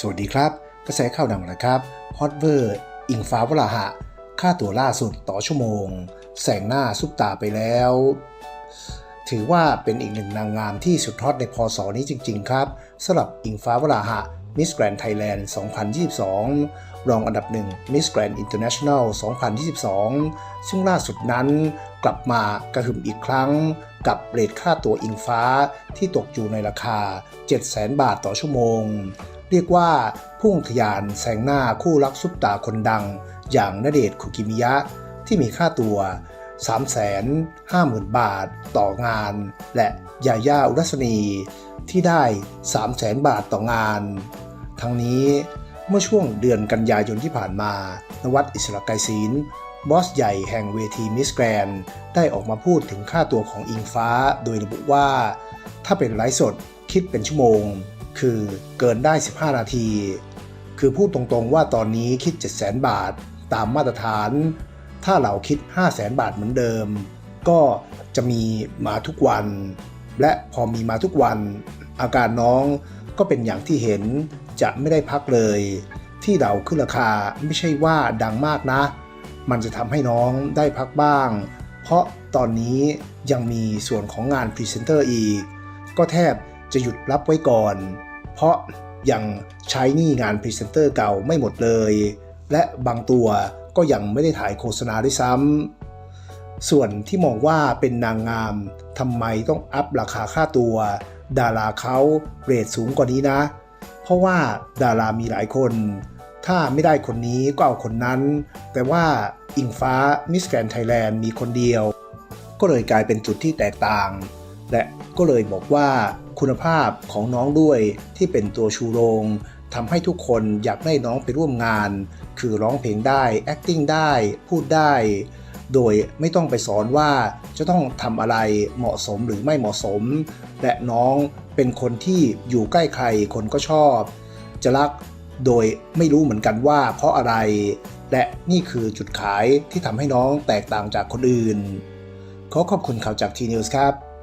สวัสดีครับ กระแสข่าวดังนะครับฮอตเวอร์อิงฟ้าวราหะ ค่าตั๋วล่าสุดต่อชั่วโมง แสงหน้าซุปตาไปแล้ว ถือว่าเป็นอีกหนึ่งนางงามที่สุดฮอตในพศนี้จริง ๆ ครับสำหรับอิงฟ้าวราหะมิสแกรน n d ไทยแลนด์ 2022 รองอันดับหนึ่งมิสแกรน n d อินเตอร์เนชั่นแนล 2022 ซึ่งล่าสุดนั้นกลับมากระหึ่มอีกครั้ง กับเรทค่าตัวอิงฟ้าที่ตกอยู่ในราคา 700,000 บาทต่อชั่วโมง เรียกว่าพุ่งทะยานแซงหน้าคู่รักซุปตาคนดัง อย่างณเดชคุกิมิยะ ที่มีค่าตัว 350,000 บาทต่องาน และยาย่าอุรัสนีที่ได้ 300,000 บาทต่องาน ทั้งนี้เมื่อช่วงเดือนกันยายนที่ผ่านมา นวัดอิสระไกรศิลบอสใหญ่แห่งเวทีมิสแกรนได้ออกมาพูดถึงค่าตัวของอิงฟ้า โดยระบุว่า ถ้าเป็นไลฟ์สดคิดเป็นชั่วโมง คือเกินได้ 15 นาที คือพูดตรงๆว่าตอนนี้คิด 700,000 บาทตามมาตรฐาน ถ้าเราคิด 500,000 บาทเหมือนเดิม ก็จะมีมาทุกวัน และพอมีมาทุกวัน อาการน้องก็เป็นอย่างที่เห็นจะไม่ได้พักเลย ที่เราขึ้นราคาไม่ใช่ว่าดังมากนะ มันจะทำให้น้องได้พักบ้าง เพราะตอนนี้ยังมีส่วนของงานพรีเซนเตอร์อีก ก็แทบ จะหยุดรับไว้ก่อน เพราะยังใช้หนี้งานพรีเซนเตอร์เก่าไม่หมดเลย และบางตัวก็ยังไม่ได้ถ่ายโฆษณาด้วยซ้ำ ส่วนที่มองว่าเป็นนางงามทำไมต้องอัพราคาค่าตัว ดาราเขาเรทสูงกว่านี้นะ เพราะว่าดารามีหลายคน ถ้าไม่ได้คนนี้ก็เอาคนนั้น แต่ว่าอิงฟ้ามิสแกรนไทยแลนด์มีคนเดียว ก็เลยกลายเป็นจุดที่แตกต่าง และก็เลยบอกว่า คุณภาพของน้องด้วยที่เป็นตัวชูโรงทำให้ทุกคนอยากได้น้องไปร่วมงาน คือร้องเพลงได้ acting ได้ พูดได้ โดยไม่ต้องไปสอนว่าจะต้องทำอะไรเหมาะสมหรือไม่เหมาะสม และน้องเป็นคนที่อยู่ใกล้ใครคนก็ชอบ จะรักโดยไม่รู้เหมือนกันว่าเพราะอะไร และนี่คือจุดขายที่ทำให้น้องแตกต่างจากคนอื่น ขอขอบคุณข่าวจากทีนิวส์ครับ